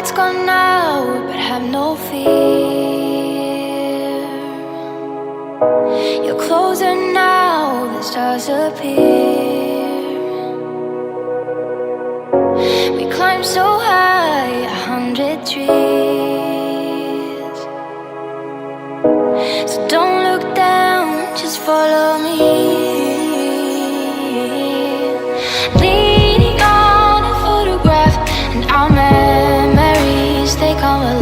Lights gone out, but have no fear. You're closer now, the stars appear. We climbed so high, a hundred trees. So don't look down, just follow our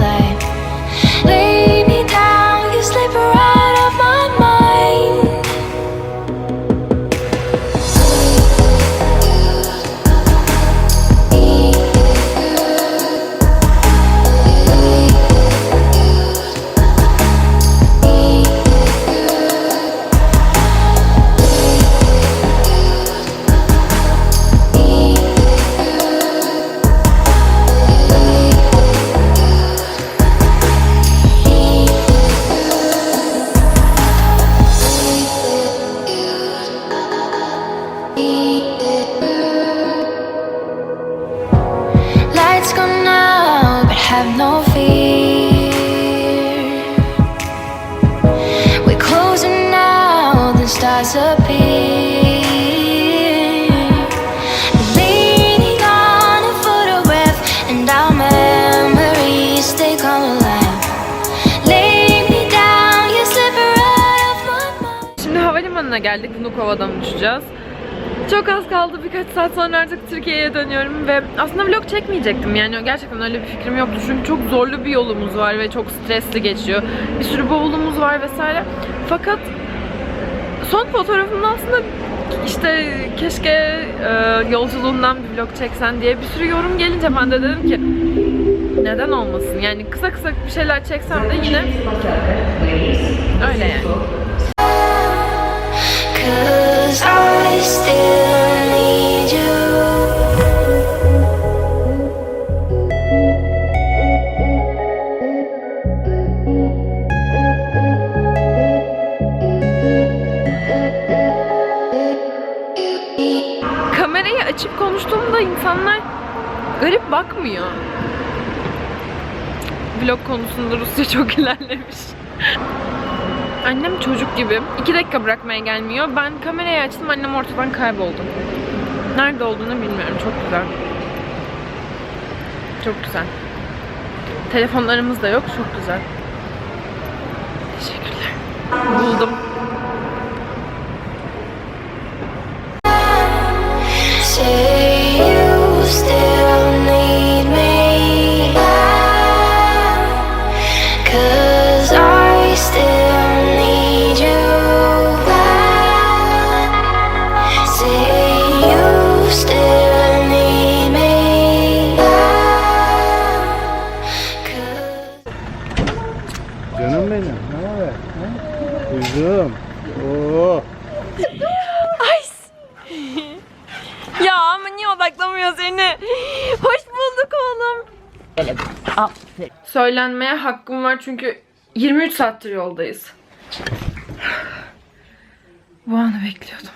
have no fear. We're closing now, the stars appear. Şimdi havalimanına geldik. Vnukova'dan uçacağız. Çok az kaldı. Birkaç saat sonra artık Türkiye'ye dönüyorum ve aslında vlog çekmeyecektim. Yani gerçekten öyle bir fikrim yoktu. Çünkü çok zorlu bir yolumuz var ve çok stresli geçiyor. Bir sürü bavulumuz var vesaire. Fakat son fotoğrafımda aslında işte keşke e, yolculuğundan bir vlog çeksen diye bir sürü yorum gelince ben de dedim ki neden olmasın? Yani kısa kısa bir şeyler çeksem de yine öyle yani. I still kamerayı açıp konuştuğumda insanlar garip bakmıyor. Vlog konusunda Rusya çok ilerlemiş. Annem çocuk gibi. iki dakika bırakmaya gelmiyor. Ben kamerayı açtım, annem ortadan kayboldu. Nerede olduğunu bilmiyorum. Çok güzel. Çok güzel. Telefonlarımız da yok. Çok güzel. Teşekkürler. Buldum. Kuzum. Oo. Ya ama niye odaklamıyor seni? Hoş bulduk oğlum. Söylenmeye hakkım var çünkü 23 saattir yoldayız. Bu anı bekliyordum.